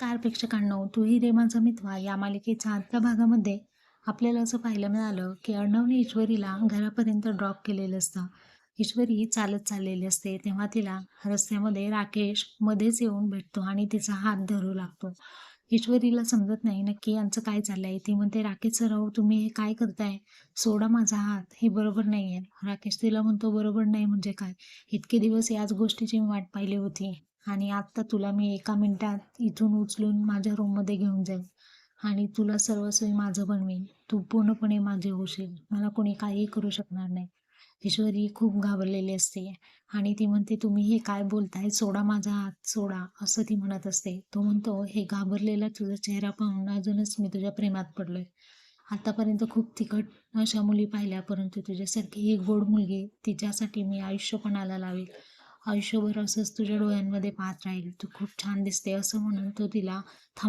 Car प्रेक्षकांनो तू ही रे माझा मिथवा या मालिकेच्या आजच्या भागामध्ये आपल्याला असं पाहायला मिळालं की अर्णवने ईश्वरीला घरापर्यंत ड्रॉप केलेलं असतं. ईश्वरी चालत चाललेली असते तेव्हा तिला रस्त्यामध्ये राकेश मध्येच येऊन भेटतो आणि तिचा हात धरू लागतो. ईश्वरीला समजत नाही नक्की यांचं काय चाललंय. ती म्हणते राकेश सराव तुम्ही हे काय करताय? सोडा माझा हात. हे बरोबर नाही आहे राकेश तिला म्हणतो बरोबर नाही म्हणजे काय? इतके दिवस याच गोष्टीची मी वाट पाहिली होती आणि आत्ता तुला मी एका मिनिटात इथून उचलून माझ्या रूममध्ये घेऊन जाईन आणि तुला सर्वस्वी माझं बनवीन. तू पूर्णपणे माझे होशील. मला कोणी काही करू शकणार नाही. ईश्वरी खूप घाबरलेली असते आणि ती म्हणते तुम्ही हे काय बोलताय? सोडा माझा हात सोडा असं ती म्हणत असते. तो म्हणतो हे घाबरलेला तुझा चेहरा पाहून अजूनच मी तुझ्या प्रेमात पडलोय. आतापर्यंत खूप तिखट अशा मुली पाहिल्या परंतु तुझ्यासारखी एक गोड मुलगी तिच्यासाठी मी आयुष्यपणाला लावेल. आयुष्यभर असंच तुझ्या डोळ्यांमध्ये पाहत राहील. तू खूप छान दिसते असं म्हणून तो तिला थांब